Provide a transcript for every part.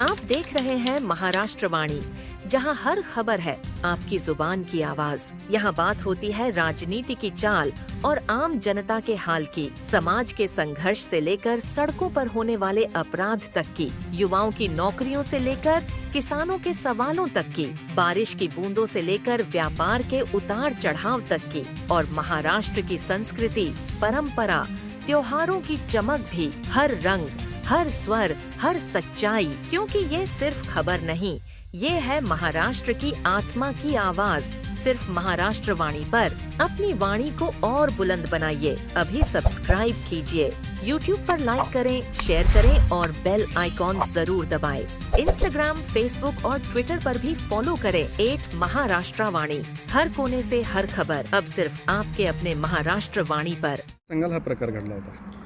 आप देख रहे हैं महाराष्ट्र वाणी, जहाँ हर खबर है आपकी ज़ुबान की आवाज़। यहाँ बात होती है राजनीति की चाल और आम जनता के हाल की, समाज के संघर्ष से लेकर सड़कों पर होने वाले अपराध तक की, युवाओं की नौकरियों से लेकर किसानों के सवालों तक की, बारिश की बूंदों से लेकर व्यापार के उतार चढ़ाव तक की और महाराष्ट्र की संस्कृति परम्परा त्योहारों की चमक भी, हर रंग हर स्वर, हर सच्चाई, क्योंकि ये सिर्फ़ खबर नहीं, ये है महाराष्ट्र की आत्मा की आवाज़। सिर्फ़ महाराष्ट्र वाणी पर अपनी वाणी को और बुलंद बनाइए। अभी सब्सक्राइब कीजिए। YouTube पर लाइक करें शेयर करें और बेल आइकॉन ज़रूर दबाएँ। इंस्टाग्राम फेसबुक और ट्विटर पर भी फॉलो करें। एट महाराष्ट्र वाणी हर कोने से हर खबर। अब सिर्फ़ आपके अपने महाराष्ट्र वाणी हा प्रकार होता।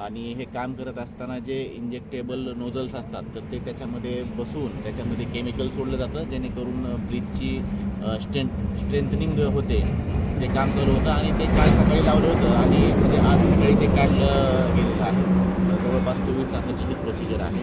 आणि हे काम करत असताना जे इंजेक्टेबल नोझल्स असतात तर ते त्याच्यामध्ये बसून त्याच्यामध्ये केमिकल सोडलं जातं जेणेकरून ब्रिजची स्ट्रेंथ स्ट्रेंथनिंग होते. ते काम चालू होतं आणि ते काल सकाळी लावलं होतं आणि म्हणजे आज सकाळी ते काढलं गेलेलं आहे. जवळपास चोवीस तासाची ही प्रोसिजर आहे.